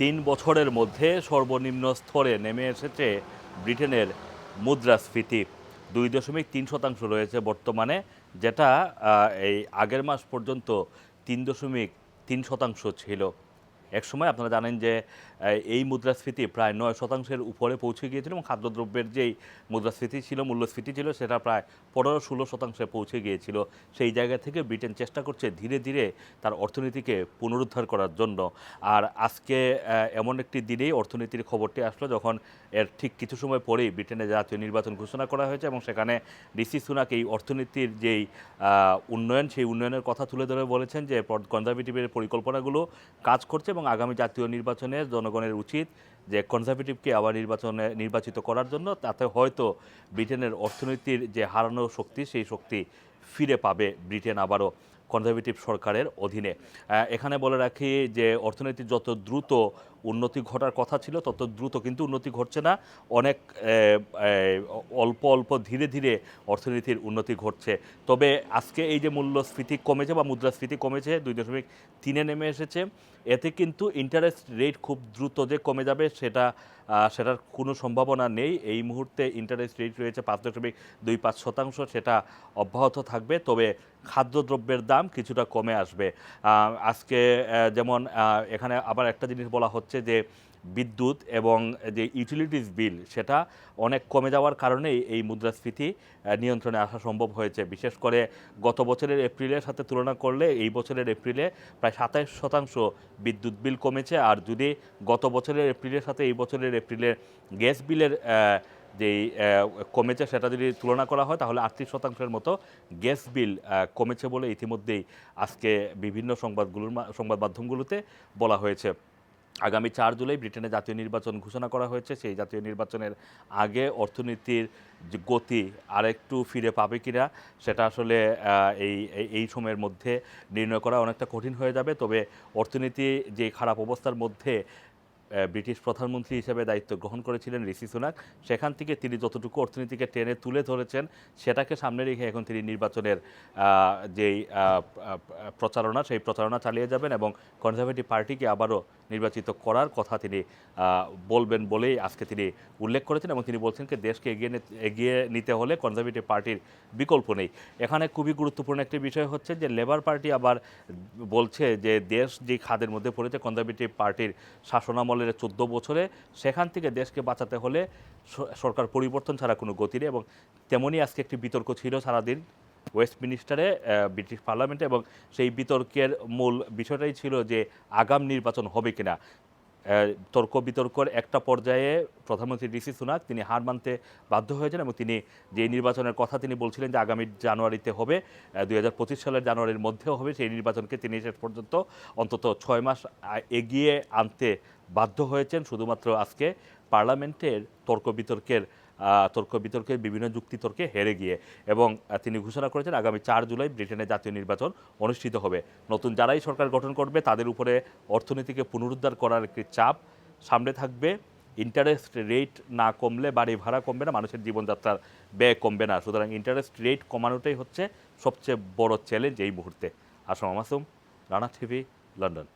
তিন বছরের মধ্যে সর্বনিম্ন স্তরে নেমে এসেছে ব্রিটেনের মুদ্রাস্ফীতি। দুই দশমিক তিন শতাংশ রয়েছে বর্তমানে, যেটা এই আগের মাস পর্যন্ত তিন দশমিক তিন শতাংশ ছিল। একসময় আপনারা জানেন যে এই মুদ্রাস্ফীতি প্রায় নয় শতাংশের উপরে পৌঁছে গিয়েছিল এবং খাদ্যদ্রব্যের যেই মুদ্রাস্ফীতি ছিল, মূল্যস্ফীতি ছিল, সেটা প্রায় পনেরো ষোলো শতাংশে পৌঁছে গিয়েছিল। সেই জায়গা থেকে ব্রিটেন চেষ্টা করছে ধীরে ধীরে তার অর্থনীতিকে পুনরুদ্ধার করার জন্য। আর আজকে এমন একটি দিনেই অর্থনীতির খবরটি আসলো যখন এর ঠিক কিছু সময় পরেই ব্রিটেনে জাতীয় নির্বাচন ঘোষণা করা হয়েছে এবং সেখানে ঋষি সুনাক এই অর্থনীতির যেই উন্নয়ন, সেই উন্নয়নের কথা তুলে ধরে বলেছেন যে কনজারভেটিভের পরিকল্পনাগুলো কাজ করছে এবং আগামী জাতীয় নির্বাচনে জনগণের উচিত যে কনজারভেটিভকে আবার নির্বাচনে নির্বাচিত করার জন্য, তাতে হয়তো ব্রিটেনের অর্থনীতির যে হারানো শক্তি, সেই শক্তি ফিরে পাবে ব্রিটেন আবারও। কনজারভেটিভ সরকারের অধীনে। এখানে বলে রাখি যে অর্থনীতির যত দ্রুত উন্নতি ঘটার কথা ছিল, তত দ্রুত কিন্তু উন্নতি ঘটছে না। অনেক অল্প অল্প, ধীরে ধীরে অর্থনীতির উন্নতি ঘটছে। তবে আজকে এই যে মূল্যস্ফীতি কমেছে বা মুদ্রাস্ফীতি কমেছে, দুই দশমিক তিনে নেমে এসেছে। এতে কিন্তু ইন্টারেস্ট রেট খুব দ্রুত যে কমে যাবে, সেটা সেটার কোনো সম্ভাবনা নেই। এই মুহূর্তে ইন্টারেস্ট রেট রয়েছে পাঁচ দশমিক দুই পাঁচ শতাংশ, সেটা অব্যাহত থাকবে। তবে খাদ্যদ্রব্যের দাম কিছুটা কমে আসবে। আজকে যেমন এখানে আবার একটা জিনিস বলা হচ্ছে যে বিদ্যুৎ এবং যে ইউটিলিটিস বিল সেটা অনেক কমে যাওয়ার কারণেই এই মুদ্রাস্ফীতি নিয়ন্ত্রণে আসা সম্ভব হয়েছে। বিশেষ করে গত বছরের এপ্রিলের সাথে তুলনা করলে এই বছরের এপ্রিলে প্রায় সাতাইশ শতাংশ বিদ্যুৎ বিল কমেছে। আর যদি গত বছরের এপ্রিলের সাথে এই বছরের এপ্রিলের গ্যাস বিলের যেই কমেছে, সেটা যদি তুলনা করা হয়, তাহলে আটত্রিশ শতাংশের মতো গ্যাস বিল কমেছে বলে ইতিমধ্যেই আজকে বিভিন্ন সংবাদগুলোর সংবাদ মাধ্যমগুলোতে বলা হয়েছে। আগামী চার জুলাই ব্রিটেনে জাতীয় নির্বাচন ঘোষণা করা হয়েছে। সেই জাতীয় নির্বাচনের আগে অর্থনীতির যে গতি আরেকটু ফিরে পাবে কিনা, সেটা আসলে এই, এই- সময়ের মধ্যে নির্ণয় করা অনেকটা কঠিন হয়ে যাবে। তবে অর্থনীতি যে খারাপ অবস্থার মধ্যে ব্রিটিশ প্রধানমন্ত্রী হিসেবে দায়িত্ব গ্রহণ করেছিলেন ঋষি সুনাক, সেখান থেকে তিনি যতটুকু অর্থনীতিকে টেনে তুলে ধরেছেন, সেটাকে সামনে রেখে এখন তিনি নির্বাচনের যেই প্রচারণা, সেই প্রচারণা চালিয়ে যাবেন এবং কনজারভেটিভ পার্টিকে আবারও নির্বাচিত করার কথা তিনি বলবেন বলেই আজকে তিনি উল্লেখ করেছেন এবং তিনি বলছেন যে দেশকে এগিয়ে এগিয়ে নিতে হলে কনজারভেটিভ পার্টির বিকল্প নেই। এখানে খুবই গুরুত্বপূর্ণ একটি বিষয় হচ্ছে যে লেবার পার্টি আবার বলছে যে, দেশ যে খাদের মধ্যে পড়েছে কনজারভেটিভ পার্টির শাসনামলের চোদ্দ বছরে, সেখান থেকে দেশকে বাঁচাতে হলে সরকার পরিবর্তন ছাড়া কোনো গতি নেই এবং তেমনই আজকে একটি বিতর্ক ছিল সারাদিন। ওয়েস্টমিনিস্টারে ব্রিটিশ পার্লামেন্টে এবং সেই বিতর্কের মূল বিষয়টাই ছিল যে আগাম নির্বাচন হবে কিনা। তর্ক বিতর্কর একটা পর্যায়ে প্রধানমন্ত্রী ঋষি সুনাক, তিনি হার মানতে বাধ্য হয়েছেন এবং তিনি যে নির্বাচনের কথা তিনি বলছিলেন যে আগামী জানুয়ারিতে হবে দুই হাজার পঁচিশ সালের জানুয়ারির মধ্যেও হবে, সেই নির্বাচনকে তিনি শেষ পর্যন্ত অন্তত ছয় মাস এগিয়ে আনতে বাধ্য হয়েছেন। শুধুমাত্র আজকে পার্লামেন্টের তর্ক বিতর্কের তর্ক বিতর্কের বিভিন্ন যুক্তিতর্কে হেরে গিয়ে এবং তিনি ঘোষণা করেছেন আগামী চার জুলাই ব্রিটেনে জাতীয় নির্বাচন অনুষ্ঠিত হবে। নতুন যারাই সরকার গঠন করবে, তাদের উপরে অর্থনীতিকে পুনরুদ্ধার করার একটি চাপ সামনে থাকবে। ইন্টারেস্ট রেট না কমলে বাড়ি ভাড়া কমবে না, মানুষের জীবনযাত্রার ব্যয় কমবে না। সুতরাং ইন্টারেস্ট রেট কমানোটাই হচ্ছে সবচেয়ে বড় চ্যালেঞ্জ এই মুহূর্তে। Assam Masum Rana TV, London.